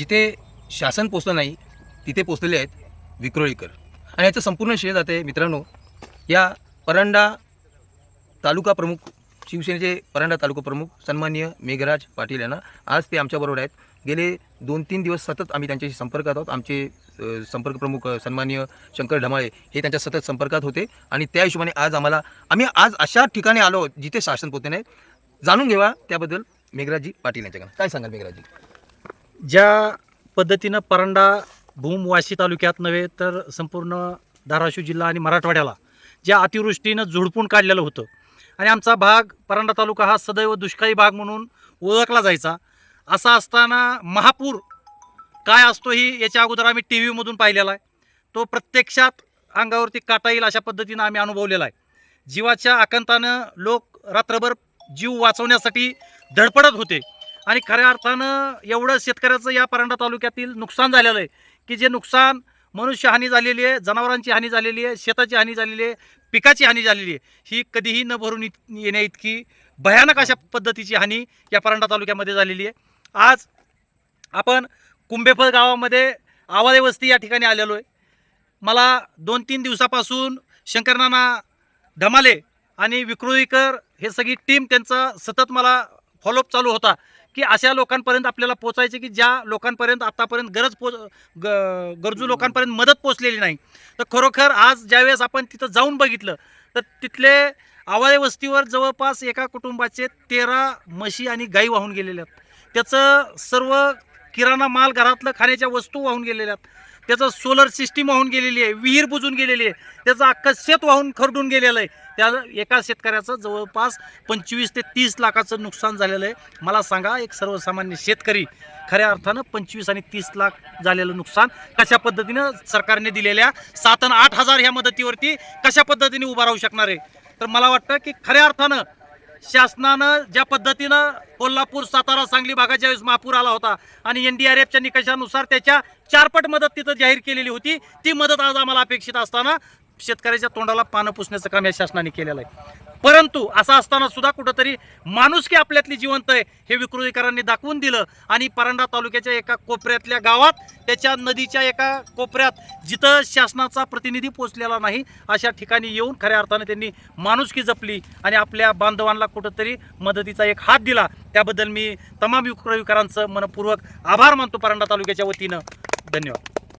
जिथे शासन पोचलं नाही तिथे पोचलेले आहेत विक्रोळीकर. आणि याचं संपूर्ण श्रेय जाते मित्रांनो या परांडा तालुका प्रमुख शिवसेनेचे परांडा तालुका प्रमुख सन्माननीय मेघराज पाटील यांना आज ते आमच्याबरोबर आहेत. गेले दोन तीन दिवस सतत आम्ही त्यांच्याशी संपर्कात आहोत. आमचे संपर्क प्रमुख अ, सन्माननीय शंकर ढमाळे हे त्यांच्या सतत संपर्कात होते. आणि त्या हिशोबाने आज आम्हाला आम्ही आज अशा ठिकाणी आलो आहोत जिथे शासन पोते नाही. जाणून घेवा त्याबद्दल मेघराजजी पाटील यांच्याकडे काय सांगाल मेघराजजी? ज्या पद्धतीनं परांडा भूम वाशी तालुक्यात नव्हे तर संपूर्ण धाराशिव जिल्हा आणि मराठवाड्याला ज्या अतिवृष्टीनं झुडपून काढलेलं होतं आणि आमचा भाग परांडा तालुका हा सदैव दुष्काळी भाग म्हणून ओळखला जायचा असा असताना महापूर काय असतो ही याच्या अगोदर आम्ही टी व्हीमधून पाहिलेला आहे. तो प्रत्यक्षात अंगावरती काटा येईल अशा पद्धतीनं आम्ही अनुभवलेला आहे. जीवाच्या आकांतानं लोक रात्रभर जीव वाचवण्यासाठी धडपडत होते. आणि खऱ्या अर्थानं एवढं शेतकऱ्याचं या परांडा तालुक्यातील नुकसान झालेलं आहे की जे नुकसान मनुष्य हानी झालेली आहे जनावरांची हानी झालेली आहे शेताची हानी झालेली आहे पिकाची हानी झालेली आहे ही कधीही न भरून येण्या इतकी भयानक अशा पद्धतीची हानी या परांडा तालुक्यामध्ये झालेली आहे. आज आपण कुंभेफळ गावामध्ये आवादे वस्ती या ठिकाणी आलेलो आहे. मला दोन तीन दिवसापासून शंकरनाना ढमाले आणि विक्रोळीकर हे सगळी टीम त्यांचा सतत मला फॉलोअप चालू होता की अशा लोकांपर्यंत आपल्याला पोचायचे की ज्या लोकांपर्यंत आतापर्यंत गरज पोच ग गरजू लोकांपर्यंत मदत पोचलेली नाही. तर खरोखर आज ज्यावेळेस आपण तिथं जाऊन बघितलं तर तिथले आवाळे वस्तीवर जवळपास एका कुटुंबाचे तेरा म्हशी आणि गाई वाहून गेलेल्या आहेत. त्याचं सर्व किराणा माल घरातलं खाण्याच्या वस्तू वाहून गेलेल्या आहेत. त्याचं सोलर सिस्टीम वाहून गेलेली आहे विहीर बुजून गेलेली आहे त्याचं अख्खं शेत वाहून खरडून गेलेलं आहे. त्या एका शेतकऱ्याचं जवळपास पंचवीस ते तीस लाखाचं नुकसान झालेलं आहे. मला सांगा एक सर्वसामान्य शेतकरी खऱ्या अर्थानं पंचवीस आणि तीस लाख झालेलं नुकसान कशा पद्धतीनं सरकारने दिलेल्या सात आणि आठ हजार ह्या मदतीवरती कशा पद्धतीने उभा राहू शकणार आहे? तर मला वाटतं की खऱ्या अर्थानं शासनानं ज्या पद्धतीनं कोल्हापूर सातारा सांगली भागाच्या वेळेस महापूर आला होता आणि एन डी आर एफच्या निकषानुसार त्याच्या चारपट मदत तिथं जाहीर केलेली होती ती मदत आज आम्हाला अपेक्षित असताना शेतकऱ्याच्या तोंडाला पानं पुसण्याचं काम या शासनाने केलेलं आहे. परंतु असं असताना सुद्धा कुठंतरी माणुसकी आपल्यातली जिवंत आहे हे विकृतीकरांनी दाखवून दिलं. आणि परांडा तालुक्याच्या एका कोपऱ्यातल्या गावात त्याच्या नदीच्या एका कोपऱ्यात जिथं शासनाचा प्रतिनिधी पोचलेला नाही अशा ठिकाणी येऊन खऱ्या अर्थाने त्यांनी माणुसकी जपली आणि आपल्या बांधवांना कुठंतरी मदतीचा एक हात दिला. त्याबद्दल मी तमाम विक्रोळीकरांचं मनपूर्वक आभार मानतो परांडा तालुक्याच्या वतीनं. धन्यवाद.